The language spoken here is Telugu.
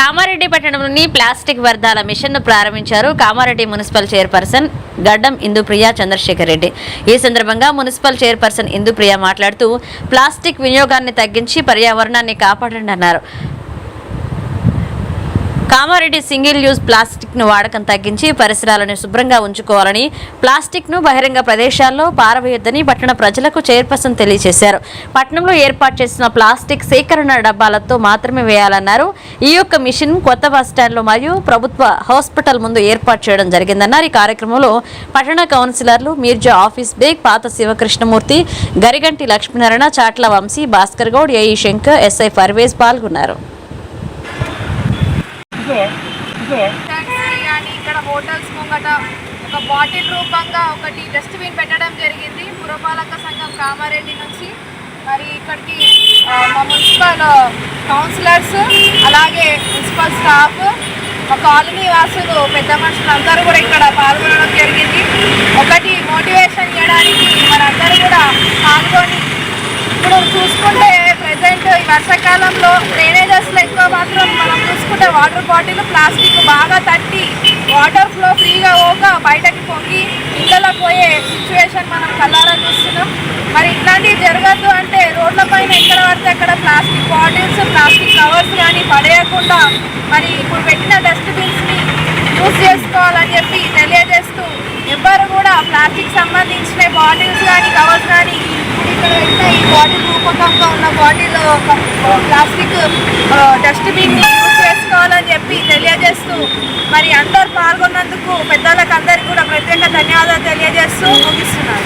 కామారెడ్డి పట్టణంలోని ప్లాస్టిక్ వ్యర్థాల మిషన్ను ప్రారంభించారు కామారెడ్డి మున్సిపల్ చైర్పర్సన్ గడ్డం ఇందుప్రియ చంద్రశేఖర్ రెడ్డి. ఈ సందర్భంగా మున్సిపల్ చైర్పర్సన్ ఇందుప్రియ మాట్లాడుతూ ప్లాస్టిక్ వినియోగాన్ని తగ్గించి పర్యావరణాన్ని కాపాడండి అన్నారు. కామారెడ్డి సింగిల్ యూజ్ ప్లాస్టిక్ను వాడకం తగ్గించి పరిసరాలను శుభ్రంగా ఉంచుకోవాలని ప్లాస్టిక్ను బహిరంగ ప్రదేశాల్లో పారవేయొద్దని పట్టణ ప్రజలకు చైర్పర్సన్ తెలియజేశారు. పట్టణంలో ఏర్పాటు చేసిన ప్లాస్టిక్ సేకరణ డబ్బాలతో మాత్రమే వేయాలన్నారు. ఈ యొక్క మిషన్ కొత్త బస్టాండ్లో మరియు ప్రభుత్వ హాస్పిటల్ ముందు ఏర్పాటు చేయడం జరిగిందన్నారు. ఈ కార్యక్రమంలో పట్టణ కౌన్సిలర్లు మీర్జా ఆఫీస్ బేగ్ పాత శివకృష్ణమూర్తి గరిగంటి లక్ష్మీనారాయణ చాట్ల వంశీ భాస్కర్ గౌడ్ ఏఈ శంకర్ ఎస్ఐ పర్వేజ్ పాల్గొన్నారు. కానీ ఇక్కడ హోటల్స్ ముంగట ఒక బాటిల్ రూపంగా ఒకటి డస్ట్బిన్ పెట్టడం జరిగింది. పురపాలక సంఘం కామారెడ్డి నుంచి. మరి ఇక్కడికి మా మున్సిపల్ కౌన్సిలర్స్ అలాగే మున్సిపల్ స్టాఫ్ మా కాలనీ వాసులు పెద్ద మనుషులు అందరూ కూడా ఇక్కడ పాల్గొనడం జరిగింది. ఒకటి మోటివేషన్ చేయడానికి మనందరూ కూడా పాల్గొని ఇప్పుడు చూసుకుంటే ప్రజెంట్ ఈ వర్షాకాలంలో డ్రైనేజ్ ఎక్కువ మాత్రం మనం చూసుకుంటే వాటర్ బాటిల్ ప్లాస్టిక్ బాగా తట్టి వాటర్ ఫ్లో ఫ్రీగా పోక బయటకి పొంగి ఇళ్ళలో పోయే సిచ్యువేషన్ మనం కల్లారా చూస్తున్నాం. మరి ఇట్లాంటివి జరగద్దు అంటే రోడ్ల పైన ఎక్కడ పడితే అక్కడ ప్లాస్టిక్ బాటిల్స్ ప్లాస్టిక్ కవర్స్ కానీ పడేయకుండా మరి ఇప్పుడు పెట్టిన డస్ట్బిన్స్ని యూజ్ చేసుకోవాలని చెప్పి తెలియజేస్తూ ఎవ్వరు కూడా ప్లాస్టిక్ సంబంధించిన బాటిల్స్ కానీ కవర్స్ కానీ ఇక్కడ పెట్టిన ఈ బాటిల్ రూపకంగా ఉన్న బాటిల్ ప్లాస్టిక్ డస్ట్బిన్ తెలియజేస్తూ మరి అందరు పాల్గొన్నందుకు పెద్దలకు అందరికీ కూడా ప్రత్యేక ధన్యవాదాలు తెలియజేస్తూ ముగిస్తున్నాను.